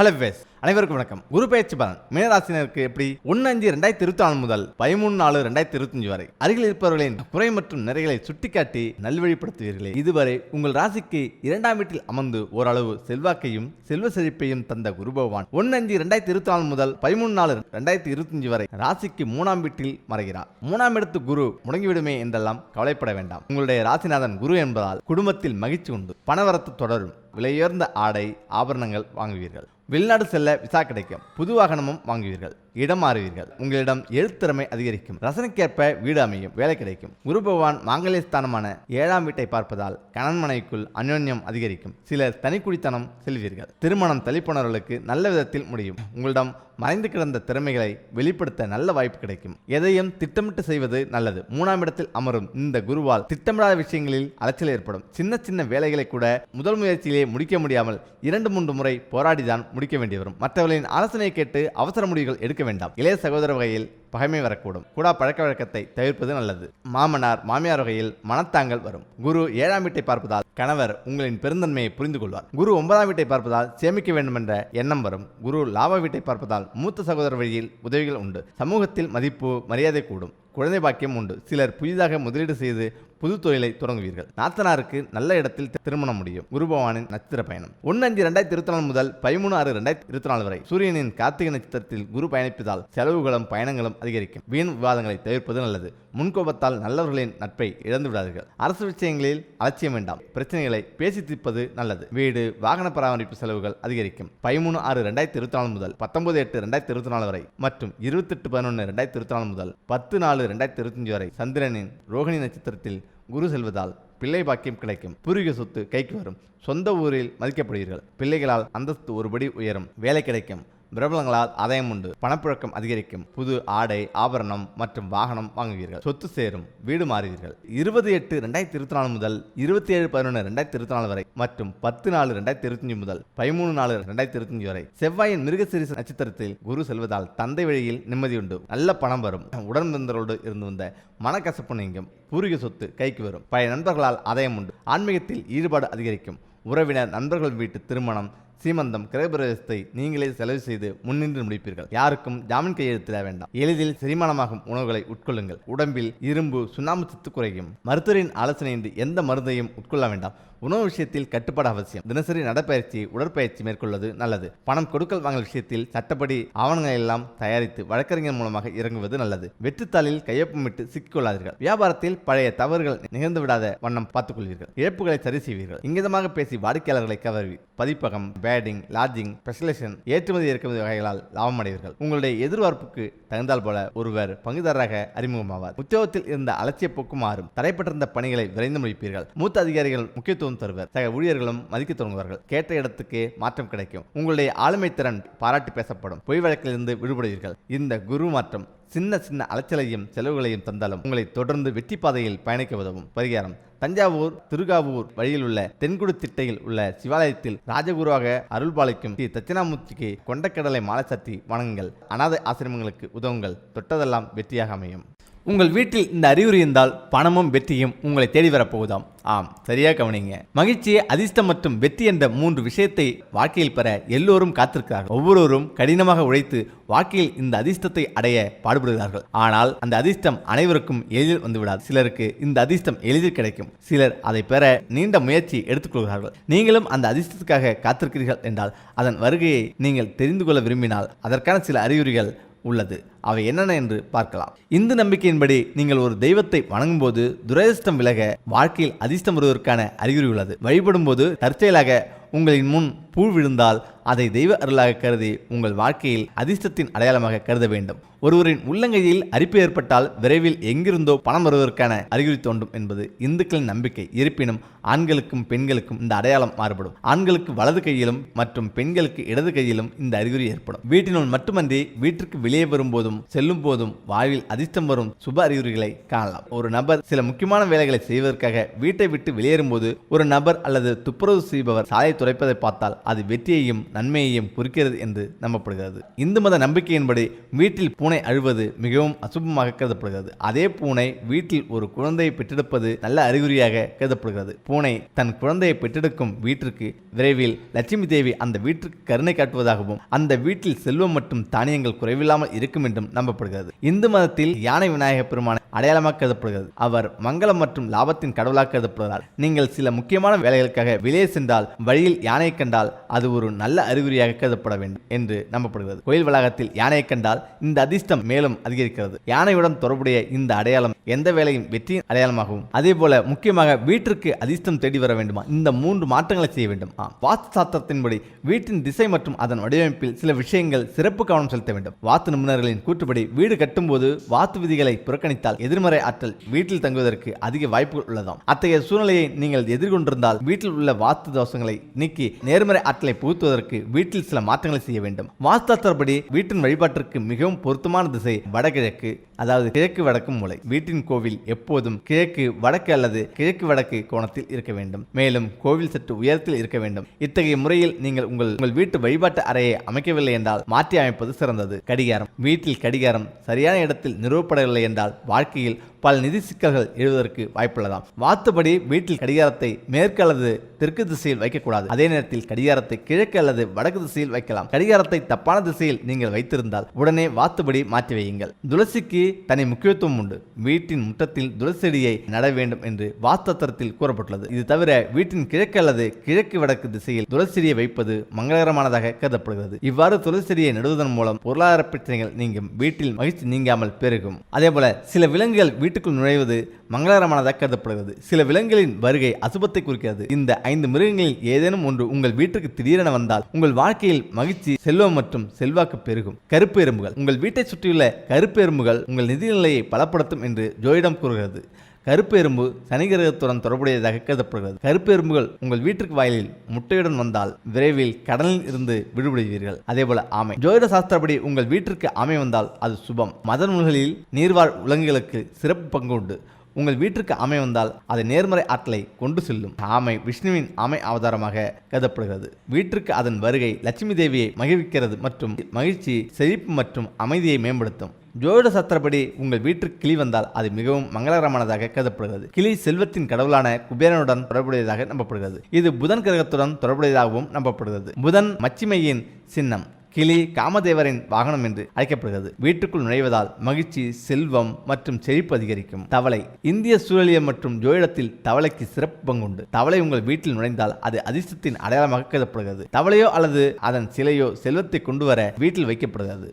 Hello ways அனைவருக்கும் வணக்கம். குரு பயிற்சி பலன். மீனராசினருக்கு எப்படி? ஒன்று அஞ்சு ரெண்டாயிரத்தி இருபத்தி நாலு முதல் பதிமூணு நாலு ரெண்டாயிரத்தி இருபத்தஞ்சு வரை. அருகில் இருப்பவர்களின் குறை மற்றும் நிறைகளை சுட்டிக்காட்டி நல்வழிப்படுத்துவீர்களே. இதுவரை உங்கள் ராசிக்கு இரண்டாம் வீட்டில் அமர்ந்து ஓரளவு செல்வாக்கையும் செல்வ செழிப்பையும் தந்த குரு பகவான் ஒன்று அஞ்சு ரெண்டாயிரத்தி இருபத்தி நாலு முதல் பதிமூணு நாலு ரெண்டாயிரத்தி இருபத்தஞ்சு வரை ராசிக்கு மூணாம் வீட்டில் மறைகிறார். மூணாம் இடத்து குரு முடங்கிவிடுமே என்றெல்லாம் கவலைப்பட வேண்டாம். உங்களுடைய ராசிநாதன் குரு என்பதால் குடும்பத்தில் மகிழ்ச்சி உண்டு. பணவரத்து தொடரும். விலையுயர்ந்த ஆடை ஆபரணங்கள் வாங்குவீர்கள். வெளிநாடு செல்ல விசா கிடைக்கும். புது வாகனமும் வாங்குவீர்கள். இடம் மாறுவீர்கள் உங்களிடம் எழுத்திறமை அதிகரிக்கும். ரசனைக்கேற்ப வீடு அமையும் வேலை கிடைக்கும். குரு பகவான் மாங்கல்யஸ்தானமான ஏழாம் வீட்டை பார்ப்பதால் கணன்மனைக்குள் அந்யோன்யம் அதிகரிக்கும். சிலர் தனிக்குடித்தனம் செல்வீர்கள். திருமணம் தளிப்பனர்களுக்கு நல்ல விதத்தில் முடியும். உங்களிடம் மறைந்து கிடந்த திறமைகளை வெளிப்படுத்த நல்ல வாய்ப்பு கிடைக்கும். எதையும் திட்டமிட்டு செய்வது நல்லது. மூணாம் இடத்தில் அமரும் இந்த குருவால் திட்டமிடாத விஷயங்களில் அலைச்சல் ஏற்படும். சின்ன சின்ன வேலைகளை கூட முதல் முயற்சியிலே முடிக்க முடியாமல் இரண்டு மூன்று முறை போராடிதான் முடிக்க வேண்டி வரும் மற்றவர்களின் ஆலோசனை கேட்டு அவசர முடிவுகள் எடுக்க வேண்டாம். இளைய சகோதர வகையில் பகைமை வரக்கூடும். கூடா பழக்க வழக்கத்தை தவிர்ப்பது நல்லது. மாமனார் மாமியார் வகையில் மனத்தாங்கள் வரும். குரு ஏழாம் வீட்டை பார்ப்பதால் கணவர் உங்களின் பெருந்தன்மையை புரிந்து கொள்வார் குரு ஒன்பதாம் வீட்டை பார்ப்பதால் சேமிக்க வேண்டும் என்ற எண்ணம் வரும். குரு லாப வீட்டை பார்ப்பதால் மூத்த சகோதர வழியில் உதவிகள் உண்டு. சமூகத்தில் மதிப்பு மரியாதை கூடும். குழந்தை பாக்கியம் உண்டு. சிலர் புதிதாக முதலீடு செய்து புது தொழிலை தொடங்குவீர்கள். நாத்தனாருக்கு நல்ல இடத்தில் திருமணம் முடியும். குருபவானின் நட்சத்திர பயணம். ஒன்று அஞ்சு ரெண்டாயிரத்தி இருபத்தி நாலு முதல் பதிமூணு ஆறு ரெண்டாயிரத்தி இருபத்தி நாலு வரை சூரியனின் கார்த்திகை நட்சத்திரத்தில் குரு பயணிப்பதால் செலவுகளும் பயணங்களும் அதிகரிக்கும். வீண் விவாதங்களை தவிர்ப்பது நல்லது. முன்கோபத்தால் நல்லவர்களின் நட்பை இழந்து விடாதீர்கள் அரசு விஷயங்களில் அலட்சியம் வேண்டாம். பிரச்சனைகளை பேசி தீர்ப்பது நல்லது. வீடு வாகன பராமரிப்பு செலவுகள் அதிகரிக்கும். பதிமூணு ஆறு ரெண்டாயிரத்தி இருபத்தி நாலு முதல் பத்தொன்பது எட்டு ரெண்டாயிரத்தி இருபத்தி நாலு வரை மற்றும் இருபத்தெட்டு பதினொன்று ரெண்டாயிரத்தி இருபத்தி நாலு முதல் பத்து நாலு ரெண்டாயிரத்தி இருபத்தஞ்சு வரை சந்திரனின் ரோகிணி நட்சத்திரத்தில் குரு செல்வதால் பிள்ளை பாக்கியம் கிடைக்கும். பூர்வீக சொத்து கைக்கு வரும். சொந்த ஊரில் மதிக்கப்படுவீர்கள். பிள்ளைகளால் அந்தஸ்து ஒருபடி உயரும். வேலை கிடைக்கும். பிரபலங்களால் ஆதாயம் உண்டு. பணப்புழக்கம் அதிகரிக்கும். புது ஆடை ஆபரணம் மற்றும் வாகனம் வாங்குவீர்கள். சொத்து சேரும். வீடு மாறுவீர்கள். இருபது எட்டு ரெண்டாயிரத்தி இருபத்தி நாலு முதல் இருபத்தி ஏழு பதினொன்று ரெண்டாயிரத்தி இருபத்தி நாலு வரை மற்றும் பத்து நாலு ரெண்டாயிரத்தி இருபத்தஞ்சு முதல் பதிமூணு நாலு ரெண்டாயிரத்தி இருபத்தஞ்சு வரை செவ்வாயின் மிருகசிரிசு நட்சத்திரத்தில் குரு செல்வதால் தந்தை வழியில் நிம்மதி உண்டு. நல்ல பணம் வரும். உடன்பிறந்தரோடு இருந்து வந்த மனக்கசப்பு நீங்கும். பூர்வீக சொத்து கைக்கு வரும். பழைய நண்பர்களால் ஆதாயம் உண்டு. ஆன்மீகத்தில் ஈடுபாடு அதிகரிக்கும். உறவினர் நண்பர்கள் வீட்டு திருமணம் சீமந்தம் கிரகபிரவேசத்தை நீங்களே செலவு செய்து முன்னின்று முடிப்பீர்கள். யாருக்கும் ஜாமீன் கையெழுத்திட வேண்டாம். எளிதில் செரிமானமாகும் உணவுகளை உட்கொள்ளுங்கள். உடம்பில் இரும்பு சுண்ணாம்பு சத்து குறையும். மருத்துவரின் ஆலோசனையின்றி எந்த மருந்தையும் உட்கொள்ள வேண்டாம். உணவு விஷயத்தில் கட்டுப்பாடு அவசியம். தினசரி நடைப்பயிற்சி உடற்பயிற்சி மேற்கொள்வது நல்லது. பணம் கொடுக்கல் வாங்கல் விஷயத்தில் சட்டப்படி ஆவணங்களை எல்லாம் தயாரித்து வழக்கறிஞர் மூலமாக இறங்குவது நல்லது. வெற்றுத்தாளில் கையொப்பமிட்டு சிக்கிக்கொள்ளாதீர்கள். வியாபாரத்தில் பழைய தவறுகள் நிகழ்ந்து விடாத வண்ணம் பார்த்துக் கொள்வீர்கள் இழப்புகளை சரி செய்வீர்கள். இங்கிதமாக பேசி வாடிக்கையாளர்களை கவர்வி. பதிப்பகம் பேடிங் லாட்ஜிங் ஸ்பெஷலைசேஷன் ஏற்றுமதி இறக்குமதி வகைகளால் லாபம் அடைவீர்கள் உங்களுடைய எதிர்பார்ப்புக்கு தகுந்தால் போல ஒருவர் பங்குதாரராக அறிமுகமாவார். உத்தியோகத்தில் இருந்த அலட்சிய போக்கு மாறும். தடைப்பட்டிருந்த பணிகளை விரைந்து முடிப்பீர்கள். மூத்த அதிகாரிகள் முக்கியத்துவம் தருவர். சக ஊழியர்களும் மதிக்க தொடங்குவார்கள் கேட்ட இடத்துக்கு மாற்றம் கிடைக்கும். உங்களுடைய ஆளுமை திறன் பாராட்டி பேசப்படும். பொய் வழக்கிலிருந்து விடுபடுவீர்கள். இந்த குரு மாற்றம் சின்ன சின்ன அலைச்சலையும் செலவுகளையும் தந்தாலும் உங்களை தொடர்ந்து வெற்றி பாதையில் பயணிக்க உதவும். பரிகாரம். தஞ்சாவூர் திருகாவூர் வழியில் உள்ள தென்குடு திட்டையில் உள்ள சிவாலயத்தில் ராஜகுருவாக அருள்பாலிக்கும் ஸ்ரீ தட்சிணாமூர்த்திக்கு கொண்டக்கடலை மாலை சாத்தி வணங்குங்கள். அனாதை ஆசிரமங்களுக்கு உதவுங்கள். தொட்டதெல்லாம் வெற்றியாக அமையும். உங்கள் வீட்டில் இந்த அறிகுறி இருந்தால் பணமும் வெற்றியும் உங்களை தேடி வரப்போகுதாம். ஆம் சரியா கவனிங்க. மகிழ்ச்சி அதிர்ஷ்டம் மற்றும் வெற்றி என்ற மூன்று விஷயத்தை வாழ்க்கையில் பெற எல்லோரும் காத்திருக்கிறார்கள். ஒவ்வொருவரும் கடினமாக உழைத்து வாழ்க்கையில் இந்த அதிர்ஷ்டத்தை அடைய பாடுபடுகிறார்கள். ஆனால் அந்த அதிர்ஷ்டம் அனைவருக்கும் எளிதில் வந்துவிடாது. சிலருக்கு இந்த அதிர்ஷ்டம் எளிதில் கிடைக்கும். சிலர் அதை பெற நீண்ட முயற்சி எடுத்துக்கொள்கிறார்கள். நீங்களும் அந்த அதிர்ஷ்டத்துக்காக காத்திருக்கிறீர்கள் என்றால் அதன் வருகையை நீங்கள் தெரிந்து கொள்ள விரும்பினால் அதற்கான சில அறிகுறிகள் உள்ளது. அவை என்னென்ன என்று பார்க்கலாம். இந்து நம்பிக்கையின்படி நீங்கள் ஒரு தெய்வத்தை வணங்கும் போது துரதிர்ஷ்டம் விலக வாழ்க்கையில் அதிர்ஷ்டம் வருவதற்கான அறிகுறி உள்ளது. வழிபடும் போது தற்செயலாக உங்களின் முன் பூ விழுந்தால் அதை தெய்வ அருளாக கருதி உங்கள் வாழ்க்கையில் அதிர்ஷ்டத்தின் அடையாளமாக கருத வேண்டும். ஒருவரின் உள்ளங்கையில் அரிப்பு ஏற்பட்டால் விரைவில் எங்கிருந்தோ பணம் வருவதற்கான அறிகுறி தோன்றும் என்பது இந்துக்களின் நம்பிக்கை. இருப்பினும் ஆண்களுக்கும் பெண்களுக்கும் இந்த அடையாளம் மாறுபடும். ஆண்களுக்கு வலது கையிலும் மற்றும் பெண்களுக்கு இடது கையிலும் இந்த அறிகுறி ஏற்படும். வீட்டினுள் மட்டுமன்றி வீட்டிற்கு வெளியே வரும்போதும் போதும் செல்லும் போதும் வாழ்வில் அதிர்ஷ்டம் வரும் சுப அறிகுறிகளை காணலாம். ஒரு நபர் சில முக்கியமான வேலைகளை செய்வதற்காக வீட்டை விட்டு வெளியேறும் போது ஒரு நபர் அல்லது துப்புரவு செய்பவர் சாலை துடைப்பதை பார்த்தால் அது வெற்றியையும் நன்மையையும் குறிக்கிறது என்று நம்பப்படுகிறது. இந்து மத நம்பிக்கையின்படி வீட்டில் பூனை அழுவது மிகவும் அசுபமாக கருதப்படுகிறது. அதே பூனை வீட்டில் ஒரு குழந்தையை பெற்றெடுப்பது நல்ல அறிகுறியாக கருதப்படுகிறது. பூனை தன் குழந்தையை பெற்றெடுக்கும் வீட்டிற்கு விரைவில் லட்சுமி தேவி அந்த வீட்டிற்கு கருணை காட்டுவதாகவும் அந்த வீட்டில் செல்வம் மற்றும் தானியங்கள் குறைவில்லாமல் இருக்கும் என்றும் நம்பப்படுகிறது. இந்து மதத்தில் யானை விநாயக பெருமான அடையாளமாக கருதப்படுகிறது. அவர் மங்களம் மற்றும் லாபத்தின் கடவுளாக கருதப்படுகிறார் நீங்கள் சில முக்கியமான வேலைகளுக்காக வெளியே சென்றால் வழியில் யானை கண்டால் அது ஒரு நல்ல அறிகுறியாக கருதப்பட வேண்டும் என்று நம்பப்படுகிறது. கோயில் வளாகத்தில் யானையை கண்டால் இந்த அதிர்ஷ்டம் மேலும் அதிகரிக்கிறது. யானையுடன் தொடர்புடைய இந்த அடையாளம் எந்த வேலையும் வெற்றியின் அடையாளமாகவும் அதே போல முக்கியமாக வீட்டிற்கு அதிர்ஷ்டம் தேடி வர வேண்டுமா? இந்த மூன்று மாற்றங்களை செய்ய வேண்டும். வாஸ்து சாஸ்திரத்தின்படி வீட்டின் திசை மற்றும் அதன் வடிவமைப்பில் சில விஷயங்கள் சிறப்பு கவனம் செலுத்த வேண்டும். வாத்து நிபுணர்களின் கூற்றுப்படி வீடு கட்டும்போது வாத்து விதிகளை புறக்கணித்தால் எதிர்மறை ஆற்றல் வீட்டில் தங்குவதற்கு அதிக வாய்ப்புகள் உள்ளதாம். அத்தகைய சூழ்நிலையை நீங்கள் எதிர்கொண்டிருந்தால் வீட்டில் உள்ள வாத்து தோஷங்களை நீக்கி நேர்மறை ஆற்றலை புகுத்துவதற்கு வீட்டில் சில மாற்றங்களை செய்ய வேண்டும். வாஸ்தாஸ்திரப்படி வீட்டின் வழிபாட்டிற்கு மிகவும் பொருத்தமான திசை வடகிழக்கு அதாவது கிழக்கு வடக்கு மூலை. வீட்டின் கோவில் எப்போதும் கிழக்கு வடக்கு அல்லது கிழக்கு வடக்கு கோணத்தில் இருக்க வேண்டும். மேலும் கோவில் சற்று உயரத்தில் இருக்க வேண்டும். இத்தகைய முறையில் நீங்கள் உங்கள் உங்கள் வீட்டு வழிபாட்டு அறையை அமைக்கவில்லை என்றால் மாற்றி அமைப்பது சிறந்தது. கடிகாரம். வீட்டில் கடிகாரம் சரியான இடத்தில் நிறுவப்படவில்லை என்றால் வாழ்க்கையில் பல நிதி சிக்கல்கள் எழுவதற்கு வாய்ப்புள்ளதாம். வாத்துப்படி வீட்டில் கடிகாரத்தை மேற்கு அல்லது தெற்கு திசையில் வைக்கக்கூடாது. அதே நேரத்தில் கடிகாரத்தை கிழக்கு அல்லது வடக்கு திசையில் வைக்கலாம். கடிகாரத்தை தப்பான திசையில் நீங்கள் வைத்திருந்தால் உடனே வாத்துப்படி மாற்றி வையுங்கள். துளசிக்கு தனி முக்கியத்துவம் உண்டு. வீட்டின் முற்றத்தில் துளசியடியை நட வேண்டும் என்று வாத்தத்திரத்தில் கூறப்பட்டுள்ளது. இது தவிர வீட்டின் கிழக்கு அல்லது கிழக்கு வடக்கு திசையில் துளசி வைப்பது மங்களகரமானதாக கருதப்படுகிறது. இவ்வாறு துளசியை நடுவதன் மூலம் பொருளாதார பிரச்சனைகள் நீங்கும். வீட்டில் மகிழ்ச்சி நீங்காமல் பெருகும். அதேபோல சில விலங்குகள் வீட்டுக்குள் நுழைவது மங்களகரமானதாக கருதப்படுகிறது. சில விலங்குகளின் வருகை அசுபத்தை குறிக்கிறது. இந்த ஐந்து மிருகங்களில் ஏதேனும் ஒன்று உங்கள் வீட்டுக்கு திடீரென வந்தால் உங்கள் வாழ்க்கையில் மகிழ்ச்சி செல்வம் மற்றும் செல்வாக்கு பெருகும். கருப்பு எறும்புகள் உங்கள் வீட்டை சுற்றியுள்ள கருப்பு எறும்புகள் உங்கள் நிதிநிலையை பலப்படுத்தும் என்று ஜோயிடம் கூறுகிறது. கருப்பு எறும்பு சனி கிரகத்துடன் தொடர்புடையதாக கருதப்படுகிறது. கருப்பு எறும்புகள் உங்கள் வீட்டிற்கு வாயிலில் முட்டையுடன் வந்தால் விரைவில் கடலில் இருந்து விடுபடுவீர்கள். அதேபோல ஆமை. ஜோதிட சாஸ்திரப்படி உங்கள் வீட்டிற்கு ஆமை வந்தால் அது சுபம். மத நூல்களில் நீர்வாழ் விலங்குகளுக்கு சிறப்பு பங்கு உண்டு. உங்கள் வீட்டிற்கு ஆமை வந்தால் அது நேர்மறை ஆற்றலை கொண்டு செல்லும். ஆமை விஷ்ணுவின் ஆமை அவதாரமாக கருதப்படுகிறது. வீட்டிற்கு அதன் வருகை லட்சுமி தேவியை மகிழ்விக்கிறது மற்றும் மகிழ்ச்சி செழிப்பு மற்றும் அமைதியை மேம்படுத்தும். ஜோதிட சாஸ்திரப்படி உங்கள் வீட்டிற்கு கிளி வந்தால் அது மிகவும் மங்களகரமானதாக கருதப்படுகிறது. கிளி செல்வத்தின் கடவுளான குபேரனுடன் தொடர்புடையதாக நம்பப்படுகிறது. இது புதன் கிரகத்துடன் தொடர்புடையதாகவும் நம்பப்படுகிறது. புதன் மச்சிமையின் சின்னம் கிளி காமதேவரின் வாகனம் என்று அழைக்கப்படுகிறது. வீட்டுக்குள் நுழைவதால் மகிழ்ச்சி செல்வம் மற்றும் செழிப்பு அதிகரிக்கும். தவளை இந்திய சூழலியல் மற்றும் ஜோதிடத்தில் தவளைக்கு சிறப்பு பங்குண்டு. தவளை உங்கள் வீட்டில் நுழைந்தால் அது அதிர்ஷ்டத்தின் அடையாளமாக கருதப்படுகிறது. தவளையோ அல்லது அதன் சிலையோ செல்வத்தை கொண்டு வர வீட்டில் வைக்கப்படுகிறது.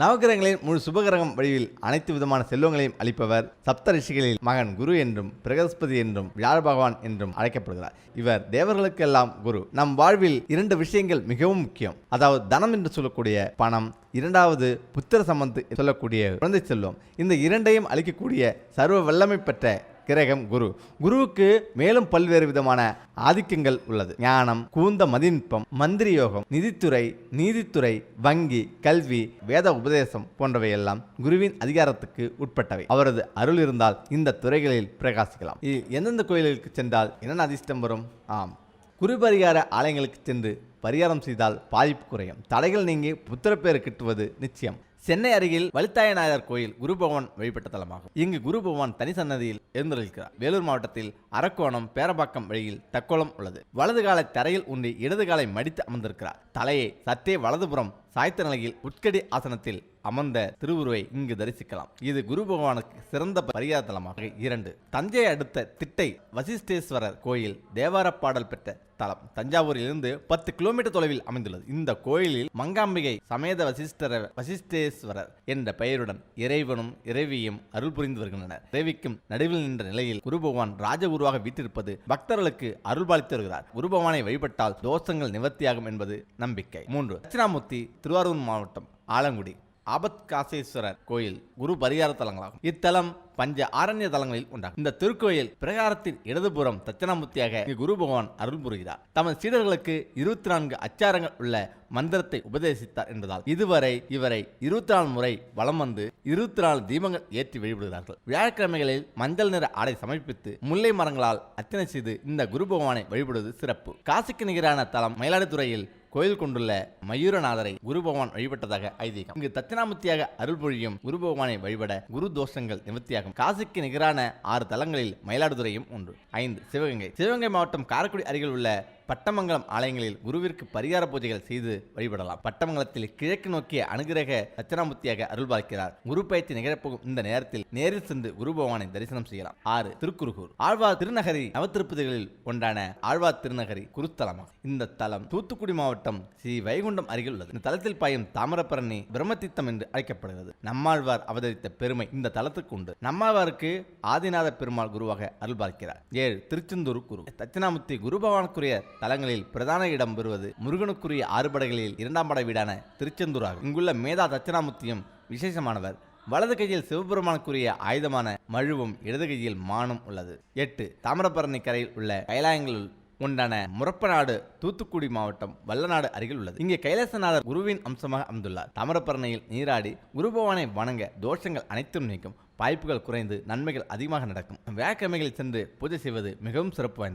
நவகிரகங்களின் முழு சுபகிரகம் வடிவில் அனைத்து விதமான செல்வங்களையும் அளிப்பவர் சப்த ரிஷிகளில் மகன் குரு என்றும் பிரகஸ்பதி என்றும் வியாழ பகவான் என்றும் அழைக்கப்படுகிறார். இவர் தேவர்களுக்கெல்லாம் குரு. நம் வாழ்வில் இரண்டு விஷயங்கள் மிகவும் முக்கியம். அதாவது தனம் என்று சொல்லக்கூடிய பணம் இரண்டாவது புத்திர சம்பந்து சொல்லக்கூடிய குழந்தை செல்வம். இந்த இரண்டையும் அளிக்கக்கூடிய சர்வ வல்லமை பெற்ற கிரகம் குரு. குருவுக்கு மேலும் பல்வேறு விதமான ஆதிக்கங்கள் உள்ளது. ஞானம் கூந்த மதிநுட்பம் மந்திரி யோகம் நிதித்துறை நீதித்துறை வங்கி கல்வி வேத உபதேசம் போன்றவையெல்லாம் குருவின் அதிகாரத்துக்கு உட்பட்டவை. அவரது அருள் இருந்தால் இந்த துறைகளில் பிரகாசிக்கலாம். எந்தெந்த கோயில்களுக்கு சென்றால் என்னென்ன அதிர்ஷ்டம் வரும்? ஆம். குரு பரிகார ஆலயங்களுக்கு சென்று பரிகாரம் செய்தால் பாதிப்பு குறையும். தடைகள் நீங்கி புத்திரப்பேறு கிட்டுவது நிச்சயம். சென்னை அருகில் வலித்தாயநாயர் கோயில் குரு பகவான் வழிபட்ட தலமாகும். இங்கு குரு பகவான் தனி சன்னதியில் எழுந்தருள்கிறார் வேலூர் மாவட்டத்தில் அரக்கோணம் பேரபாக்கம் வழியில் தக்கோலம் உள்ளது. வலது காலை தரையில் ஊன்றி இடது காலை மடித்து அமர்ந்திருக்கிறார். தலையை சற்றே வலதுபுறம் சாய்த்த நிலையில் உட்கடி ஆசனத்தில் அமர்ந்த திருவுருவை இங்கு தரிசிக்கலாம். இது குரு பகவானுக்கு சிறந்த பரிகாரத்தலமாக இரண்டு. தஞ்சை அடுத்த திட்டை வசிஷ்டேஸ்வரர் கோயில் தேவார பாடல் பெற்ற தலம் தஞ்சாவூரிலிருந்து பத்து கிலோமீட்டர் தொலைவில் அமைந்துள்ளது. இந்த கோயிலில் மங்காம்பிகை சமேத வசிஷ்டர வசிஷ்டேஸ்வரர் என்ற பெயருடன் இறைவனும் இறைவியும் அருள் புரிந்து வருகின்றனர். இறைவிக்கும் நடுவில் நின்ற நிலையில் குரு பகவான் ராஜகுருவாக வீட்டிருப்பது பக்தர்களுக்கு அருள்பாலித்து வருகிறார். குரு பகவானை வழிபட்டால் தோஷங்கள் நிவர்த்தியாகும் என்பது நம்பிக்கை. மூன்று தட்சிணாமூர்த்தி திருவாரூர் மாவட்டம் ஆலங்குடி. ஆபத்காசேஸ்வரர் கோயில் குரு பரிகார தலங்களாகும். இத்தலம் பஞ்ச ஆரண்ய தலங்களில் உண்டாகும் இந்த திருக்கோயில் பிரகாரத்தின் இடதுபுறம் தட்சணாமூர்த்தியாக குரு பகவான் அருள் புரிகிறார். தமது சீடர்களுக்கு இருபத்தி நான்கு அச்சாரங்கள் உள்ள மந்திரத்தை உபதேசித்தார் என்பதால் இதுவரை இவரை இருபத்தி நாலு முறை வலம் வந்து இருபத்தி நாலு தீபங்கள் ஏற்றி வழிபடுகிறார்கள். வியாழக்கிழமைகளில் மஞ்சள் நிற ஆடை சமர்ப்பித்து முல்லை மரங்களால் அர்ச்சனை செய்து இந்த குரு பகவானை வழிபடுவது சிறப்பு. காசிக்கு நிகரான தலம் மயிலாடுதுறையில் கோயில் கொண்டுள்ள மயூரநாதரை குரு பகவான் வழிபட்டதாக ஐதீகம். இங்கு தட்சிணாமூர்த்தியாக அருள் பொழியும் குரு பகவானை வழிபட குரு தோஷங்கள் நிவர்த்தியாகும். காசிக்கு நிகரான ஆறு தலங்களில் மயிலாடுதுறையும் ஒன்று. ஐந்து சிவகங்கை. சிவகங்கை மாவட்டம் காரைக்குடி அருகில் உள்ள பட்டமங்கலம் ஆலயங்களில் குருவிற்கு பரிகார பூஜைகள் செய்து வழிபடலாம். பட்டமங்கலத்தில் கிழக்கு நோக்கிய அனுகிரக தட்சிணாமூர்த்தியாக அருள் பார்க்கிறார் குரு பயிற்சி நிகழப்போகும் இந்த நேரத்தில் நேரில் சென்று குரு பகவானை தரிசனம் செய்யலாம். ஆறு திருக்குறுகூர் ஆழ்வார் திருநகரி நவத்திருப்பதிகளில் ஒன்றான ஆழ்வார் திருநகரி குருத்தலமாகும். இந்த தலம் தூத்துக்குடி மாவட்டம் ஸ்ரீ வைகுண்டம் அருகில் உள்ளது இந்த தலத்தில் பாயும் தாமிரபரணி பிரம்மதித்தம் என்று அழைக்கப்படுகிறது. நம்மாழ்வார் அவதரித்த பெருமை இந்த தலத்துக்கு உண்டு. நம்மாழ்வாருக்கு ஆதிநாத பெருமாள் குருவாக அருள் பார்க்கிறார். ஏழு திருச்செந்தூர் குரு. தட்சிணாமூர்த்தி குரு பகவானுக்குரிய தலங்களில் பிரதான இடம் பெறுவது முருகனுக்குரிய ஆறுபடைகளில் இரண்டாம் படை வீடான திருச்செந்தூர் ஆகும் இங்குள்ள மேதா தட்சிணாமூர்த்தியும் விசேஷமானவர். வலது கையில் சிவபெருமானுக்குரிய ஆயுதமான மழுவும் இடது கையில் மானும் உள்ளது. எட்டு தாமிரபரணி கரையில் உள்ள கைலாயங்களில் ஒன்றான முரப்பநாடு தூத்துக்குடி மாவட்டம் வல்லநாடு அருகில் உள்ளது. இங்கே கைலாசநாதர் குருவின் அம்சமாக அமைந்துள்ளார் தாமிரபரணியில் நீராடி குருபவானை வணங்க தோஷங்கள் அனைத்தும் நீக்கும். வாய்ப்புகள் குறைந்து நன்மைகள் அதிகமாக நடக்கும். வியாழக்கிழமைகளில் சென்று பூஜை செய்வது மிகவும் சிறப்பு வாய்ந்தது.